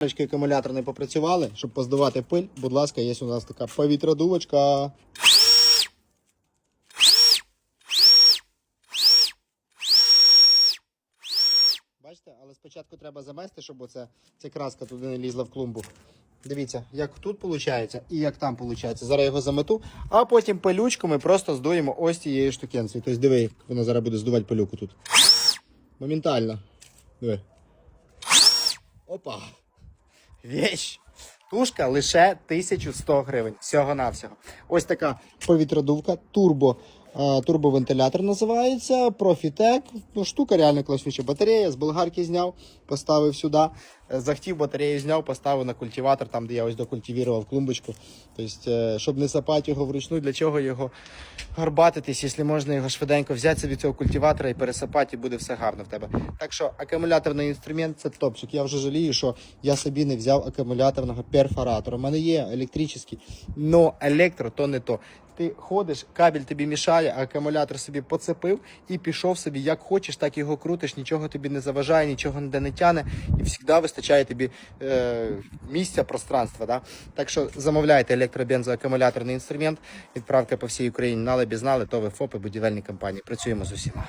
Ручки акумулятор не попрацювали, щоб поздувати пиль, будь ласка, є у нас така повітродувочка. Бачите, але спочатку треба замести, щоб оце, ця краска туди не лізла в клумбу. Дивіться, як тут виходить і як там виходить. Зараз його замету, а потім пилючку ми просто здуємо ось цією штукенцею. Тобто диви, як вона зараз буде здувати пилюку тут. Моментально. Диви. Опа. Вещь. Тушка лише 1100 гривень. Всього-навсього. Ось така повітродувка, турбо. Турбовентилятор називається Profitec. Ну, штука реально класнюча батарея. З болгарки зняв, поставив сюди. Е, Захотів батарею зняв, поставив на культиватор, там де я ось докультивував клумбочку. Тобто, е, щоб не сапати його вручну, для чого його горбатитись, якщо можна його швиденько взяти собі цього культиватора і пересапати, і буде все гарно в тебе. Так що акумуляторний інструмент це топчик. Я вже жалію, що я собі не взяв акумуляторного перфоратора. У мене є електричний, але електро то не то. Ти ходиш, кабель тобі мішає, акумулятор собі поцепив і пішов собі як хочеш, так його крутиш, нічого тобі не заважає, нічого ніде не тяне, і завжди вистачає тобі е, місця, пространства. Да? Так що замовляйте електробензоакумуляторний інструмент, відправка по всій Україні, нали, бізнали, то ви ФОПи, будівельні компанії. Працюємо з усіма.